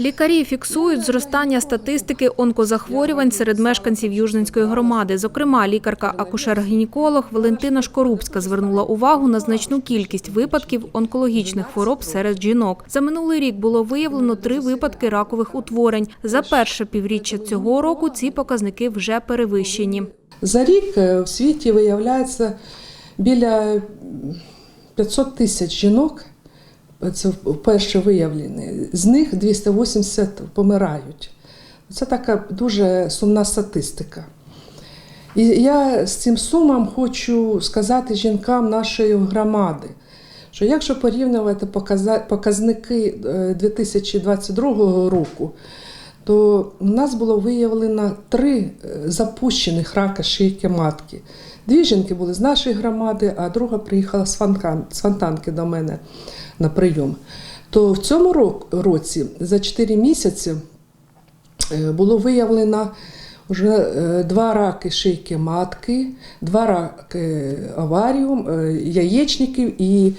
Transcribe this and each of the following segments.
Лікарі фіксують зростання статистики онкозахворювань серед мешканців Южненської громади. Зокрема, лікарка-акушер-гінеколог Валентина Шкорубська звернула увагу на значну кількість випадків онкологічних хвороб серед жінок. За минулий рік було виявлено три випадки ракових утворень. За перше півріччя цього року ці показники вже перевищені. За рік е, в світі виявляється біля 500 тисяч жінок. Це вперше виявлені. З них 280 помирають. Це така дуже сумна статистика. І я з цим сумом хочу сказати жінкам нашої громади, що якщо порівнювати показники е, 2022 року, то у нас було виявлено три е, запущених рака шийки матки. Дві жінки були з нашої громади, а друга приїхала з Фонтанки до мене на прийом. То в цьому році за 4 місяці е, було виявлено вже е, два раки шийки матки, два раки оваріум, е, яєчників і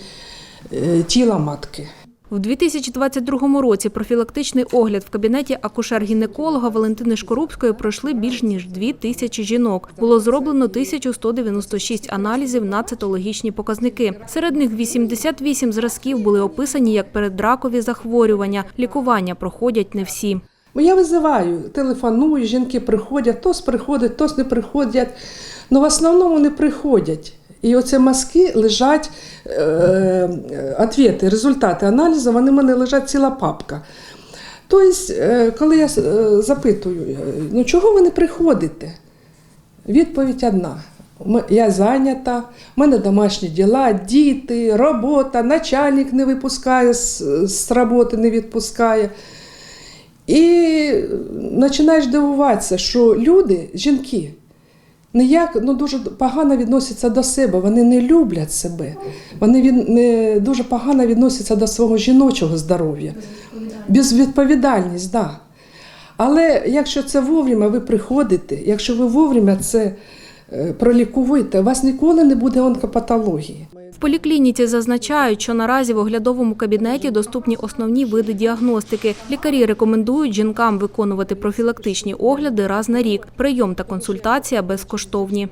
тіла матки. В 2022 році профілактичний огляд в кабінеті акушер-гінеколога Валентини Шкорубської пройшли більш ніж 2 тисячі жінок. Було зроблено 1196 аналізів на цитологічні показники. Серед них 88 зразків були описані як передракові захворювання. Лікування проходять не всі. Бо Я визиваю, телефоную, жінки приходять, тос приходять, тос не приходять. Ну, в основному не приходять. І оці мазки лежать, е, е, результати аналізу, вони в мене лежать ціла папка. Тобто, е, коли я е, запитую, ну чого ви не приходите? Відповідь одна. Я зайнята, в мене домашні діла, діти, робота, начальник не випускає з роботи, не відпускає. І починаєш дивуватися, що люди, жінки, ніяк ну, дуже погано відносяться до себе, вони не люблять себе, вони від, не, дуже погано відносяться до свого жіночого здоров'я. Безвідповідальність, так. Але якщо це вовремя ви приходите, якщо ви вовремя це е, пролікуєте, у вас ніколи не буде онкопатології. В поліклініці зазначають, що наразі в оглядовому кабінеті доступні основні види діагностики. Лікарі рекомендують жінкам виконувати профілактичні огляди раз на рік. Прийом та консультація безкоштовні.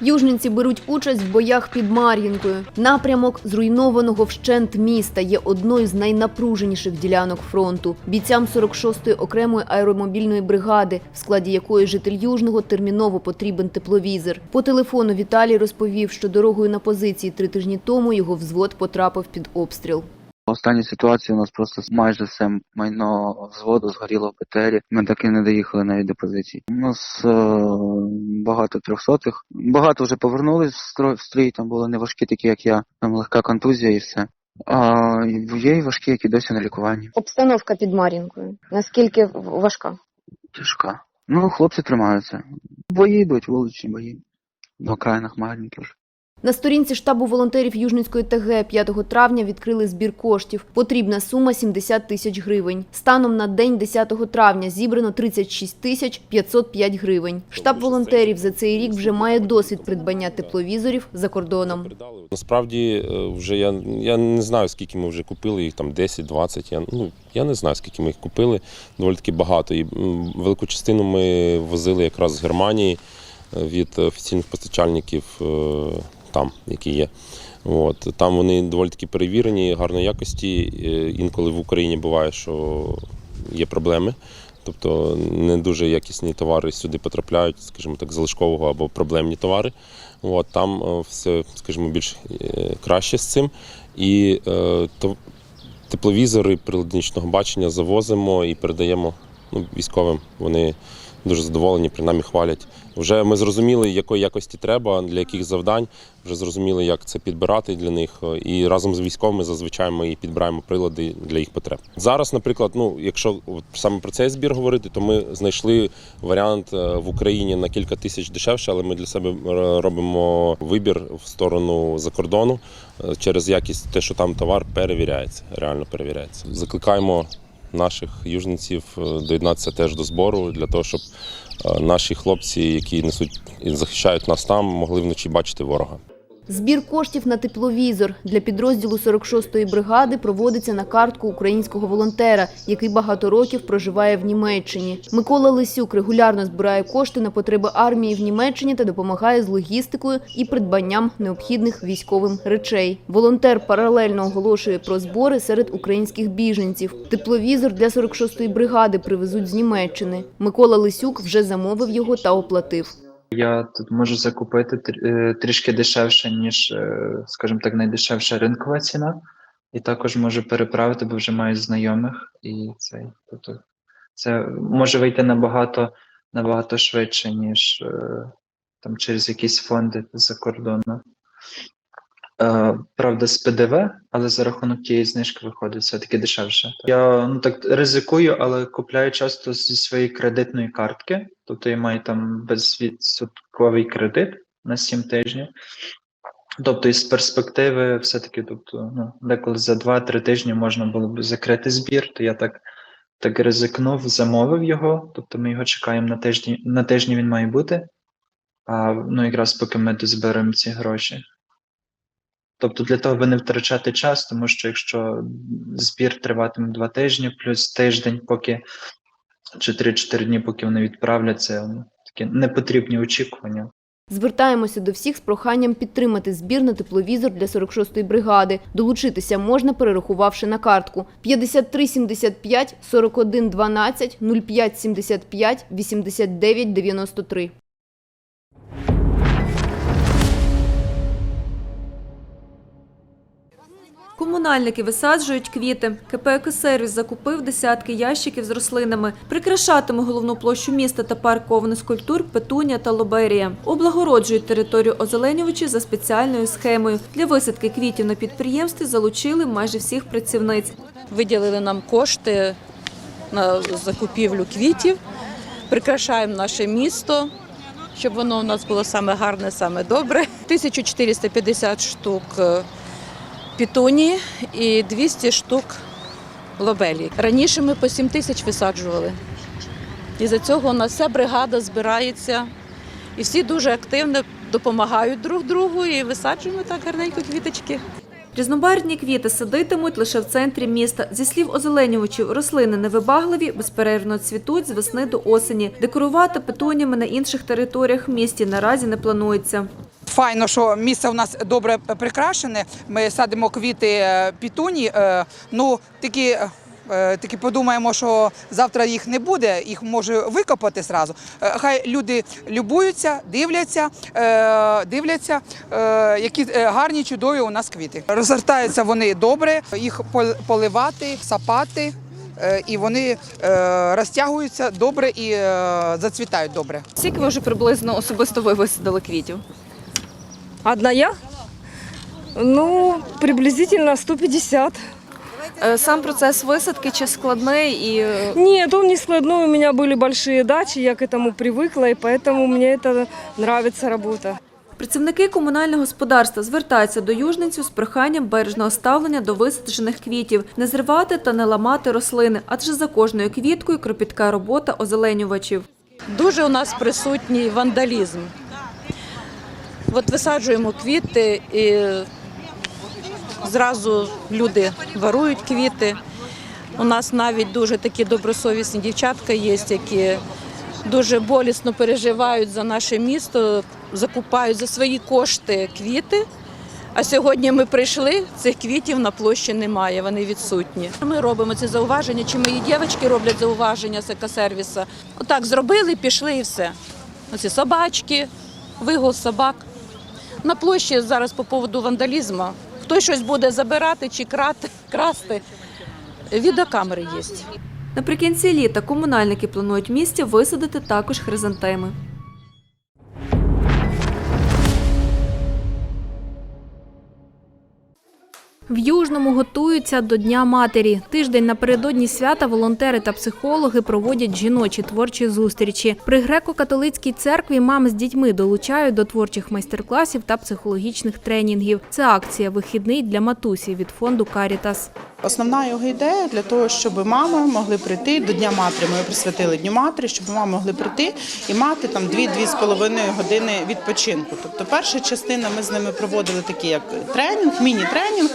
Южненці беруть участь в боях під Мар'їнкою. Напрямок зруйнованого вщент міста є одною з найнапруженіших ділянок фронту. Бійцям 46-ї окремої аеромобільної бригади, в складі якої житель Южного терміново потрібен тепловізор. По телефону Віталій розповів, що дорогою на позиції три тижні тому його взвод потрапив під обстріл. Останні ситуації у нас просто майже все майно взводу згоріло в БТРі. Ми так і не доїхали навіть до позицій. У нас е, багато трьохсотих. Багато вже повернулись в строй в стрій. Там були не важкі, такі як я. Там легка контузія і все. А є і важкі, які досі на лікуванні. Обстановка під Мар'їнкою. Наскільки важка? Тяжка. Ну, хлопці тримаються. Бої йдуть, вуличні бої. В окраїнах маленьких. На сторінці штабу волонтерів Южницької ТГ 5 травня відкрили збір коштів. Потрібна сума 70 тисяч гривень. Станом на день 10 травня зібрано 36 тисяч 505 гривень. Штаб волонтерів за цей рік вже має досвід придбання тепловізорів за кордоном. Насправді е, вже я, я не знаю, скільки ми вже купили, їх там 10-20. Я, ну, я не знаю, скільки ми їх купили, доволі таки багато. І велику частину ми возили якраз з Германії е, від офіційних постачальників е, там, які є. От. Там вони доволі таки перевірені, гарної якості. Е, Інколи в Україні буває, що є проблеми. Тобто не дуже якісні товари сюди потрапляють, скажімо так, залишкового або проблемні товари. От, там е, все, скажімо, більш е, краще з цим. І то, тепловізори прилади нічного бачення завозимо і передаємо ну, військовим. Вони дуже задоволені, принаймні хвалять. Вже ми зрозуміли, якої якості треба, для яких завдань, вже зрозуміли, як це підбирати для них. І разом з військовими зазвичай ми підбираємо прилади для їх потреб. Зараз, наприклад, ну якщо саме про цей збір говорити, то ми знайшли варіант е, в Україні на кілька тисяч дешевше, але ми для себе е, робимо вибір в сторону закордону е, через якість, те, що там товар перевіряється, реально перевіряється. Закликаємо наших южниців е, доєднатися теж до збору для того, щоб е, наші хлопці, які несуть і захищають нас там, могли вночі бачити ворога. Збір коштів на тепловізор для підрозділу 46-ї бригади проводиться на картку українського волонтера, який багато років проживає в Німеччині. Микола Лисюк регулярно збирає кошти на потреби армії в Німеччині та допомагає з логістикою і придбанням необхідних військовим речей. Волонтер паралельно оголошує про збори серед українських біженців. Тепловізор для 46-ї бригади привезуть з Німеччини. Микола Лисюк вже замовив його та оплатив. Я тут можу закупити е, трішки дешевше, ніж, е, скажімо так, найдешевша ринкова ціна. І також можу переправити, бо вже маю знайомих. І цей, тобто, це може вийти набагато, набагато швидше, ніж е, там, через якісь фонди за кордону. Е, правда, з ПДВ, але за рахунок тієї знижки виходить все-таки дешевше. Я ну так ризикую, але купляю часто зі своєї кредитної картки. Тобто я маю там безвідсотковий кредит на 7 тижнів. Тобто, із перспективи, все-таки, тобто, ну, деколи за 2-3 тижні можна було б закрити збір, то я так, так ризикнув, замовив його. Тобто ми його чекаємо на тижні, на тижні він має бути. А ну, якраз поки ми дозберемо ці гроші. Тобто для того, аби не втрачати час, тому що якщо збір триватиме два тижні, плюс тиждень, поки чи 3-4 дні, поки вони відправляться, ну, такі непотрібні очікування. Звертаємося до всіх з проханням підтримати збір на тепловізор для 46-ї бригади. Долучитися можна, перерахувавши на картку 53 75 41 12 05 75 89 93. Комунальники висаджують квіти. КП «Екосервіс» закупив десятки ящиків з рослинами. Прикрашатиме головну площу міста та парк кованих скульптур Петунія та Лоберія. Облагороджують територію озеленювачі за спеціальною схемою. Для висадки квітів на підприємстві залучили майже всіх працівниць. виділили нам кошти на закупівлю квітів, прикрашаємо наше місто, щоб воно у нас було саме гарне, саме добре. 1450 штук пітунії і 200 штук лобелі. Раніше ми по 7 тисяч висаджували. І за цього у нас вся бригада збирається. І всі дуже активно допомагають друг другу і висаджуємо так гарненько квіточки. Різнобарвні квіти садитимуть лише в центрі міста. Зі слів озеленювачів, рослини невибагливі, безперервно цвітуть з весни до осені. Декорувати петуніями на інших територіях в місті наразі не планується. Файно, що місце у нас добре прикрашене. Ми садимо квіти е, пітуні. е, Ну такі. Е, Таки подумаємо, що завтра їх не буде, їх може викопати зразу. Е, Хай люди любуються, дивляться, е, дивляться, які гарні, чудові у нас квіти. Розгортаються вони добре, їх поливати, сапати, і вони е, розтягуються добре і е, зацвітають добре. Скільки ви вже приблизно особисто ви висадили квітів? Одна я? Ну, приблизительно 150. Е, Сам процес висадки чи складний і е, Нет, он не складной, у меня были большие дачи, я к этому привыкла, и поэтому мне это нравится работа. Працівники комунального господарства звертаються до южненців з проханням бережного ставлення до висаджених квітів, не зривати та не ламати рослини, адже за кожною квіткою кропітка робота озеленювачів. Дуже у нас присутній вандалізм. От висаджуємо квіти і зразу люди варують квіти. У нас навіть дуже такі добросовісні дівчатка є, які дуже болісно переживають за наше місто, закупають за свої кошти квіти. А сьогодні ми прийшли, цих квітів на площі немає, вони відсутні. Ми робимо ці зауваження, чи мої дівчатки роблять зауваження з екосервіса. Отак зробили, пішли і все. Оці собачки, вигул собак. На площі зараз по поводу вандалізму. Хтось щось буде забирати чи крати, красти. Відеокамери є. Наприкінці літа комунальники планують в місті висадити також хризантеми. В Южному готуються до Дня матері. Тиждень напередодні свята волонтери та психологи проводять жіночі творчі зустрічі. При греко-католицькій церкві мам з дітьми долучають до творчих майстер-класів та психологічних тренінгів. Це акція Вихідний для матусі від фонду Карітас. Основна його ідея для того, щоб мами могли прийти до Дня матері. Ми присвятили Дню матері, щоб мами могли прийти і мати там 2-2,5 години відпочинку. Тобто, перша частина ми з ними проводили такий як тренінг, міні-тренінг,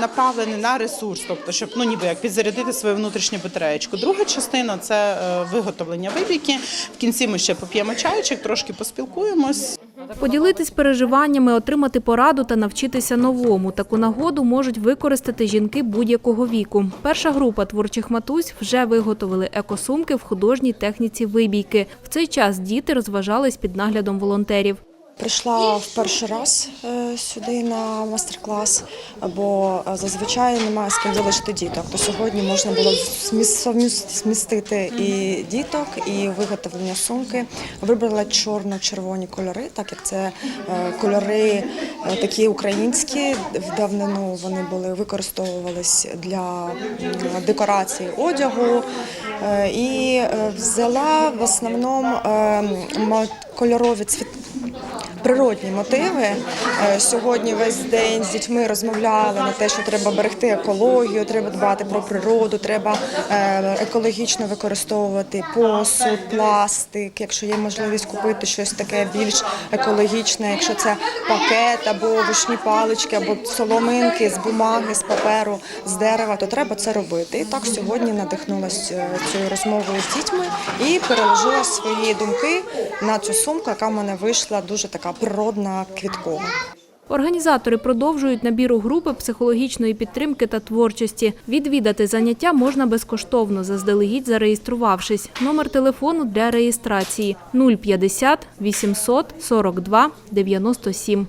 направлений на ресурс, тобто, щоб ну ніби як підзарядити свою внутрішню батареєчку. Друга частина це е, виготовлення випіки. В кінці ми ще поп'ємо чайчик, трошки поспілкуємось. Поділитись переживаннями, отримати пораду та навчитися новому. Таку нагоду можуть використати жінки будь-якого віку. Перша група творчих матусь вже виготовили екосумки в художній техніці вибійки. В цей час діти розважались під наглядом волонтерів. Прийшла в перший раз е, сюди на майстер-клас, бо е, зазвичай немає з ким залишити діток. То сьогодні можна було зміс- змістити і діток, і виготовлення сумки. Вибрала чорно-червоні кольори, так як це е, кольори такі українські. В давнину вони були використовувались для декорації одягу. І взяла в основному кольорові цвіт природні мотиви. Е, Сьогодні весь день з дітьми розмовляли на те, що треба берегти екологію, треба дбати про природу, треба е, екологічно використовувати посуд, пластик. Якщо є можливість купити щось таке більш екологічне, якщо це пакет або вишні палички, або соломинки з бумаги, з паперу, з дерева, то треба це робити. І так сьогодні надихнулася е, цією розмовою з дітьми і переложила свої думки на цю сумку, яка в мене вийшла дуже така природна квіткова. Організатори продовжують набір у групи психологічної підтримки та творчості. Відвідати заняття можна безкоштовно, заздалегідь зареєструвавшись. Номер телефону для реєстрації 050 800 42 97.